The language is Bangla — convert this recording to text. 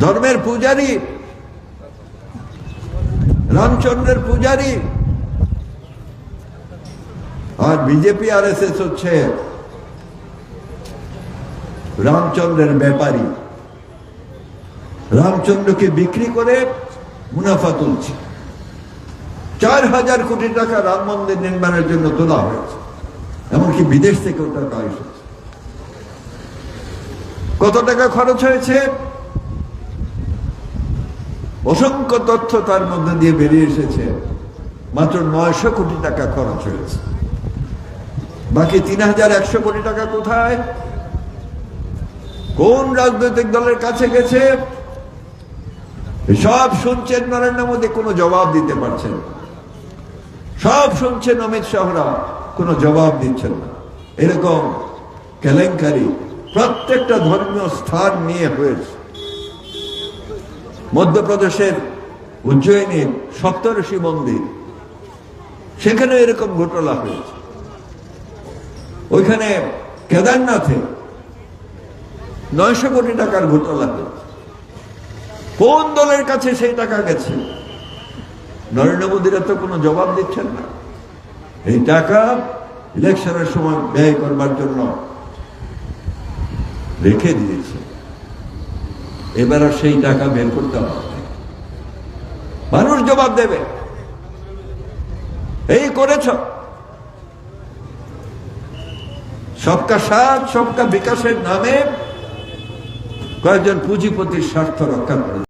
ধর্মের পূজারী, রামচন্দ্রের পূজারী। আর বিজেপি আর এস এস হচ্ছে রামচন্দ্রের ব্যাপারী। রামচন্দ্রকে বিক্রি করে মুনাফা তুলছে। চার হাজার কোটি টাকা রাম মন্দির নির্মাণের জন্য তোলা হয়েছে। এমনকি বিদেশ থেকেও টাকা এসেছে। কত টাকা খরচ হয়েছে? অসংখ্য তথ্য তার মধ্যে দিয়ে বেরিয়ে এসেছে। মাত্র নয়শো কোটি টাকা খরচ হয়েছে। বাকি তিন হাজার একশো কোটি টাকা কোথায়? কোন রাজনৈতিক দলের কাছে গেছে? সব শুনছেন নরেন্দ্র মোদী, কোনো জবাব দিতে পারছেন। সব শুনছেন অমিত শাহরা, কোনো জবাব দিচ্ছেন না। এরকম কেলেঙ্কারি প্রত্যেকটা ধর্মীয় স্থান নিয়ে হয়েছে। মধ্যপ্রদেশের উজ্জয়িনীর সপ্তর্ষি মন্দির। সেখানে এরকম ঘটনা হয়েছে। ওইখানে কেদারনাথে নয়শো কোটি টাকার ঘটনা হয়েছে। কোন দলের কাছে সেই টাকা গেছে? নরেন্দ্র মোদীরা তো কোনো জবাব দিচ্ছেন না। এই টাকা ইলেকশনের সময় ব্যয় করবার জন্য রেখে দিয়েছে। এবার আর সেই টাকা বের করতে হবে। মানুষ জবাব দেবে। এই করেছ। সবকা সাথ, সবকা বিকাশের নামে কয়েকজন পুঁজিপতির স্বার্থ রক্ষা করে।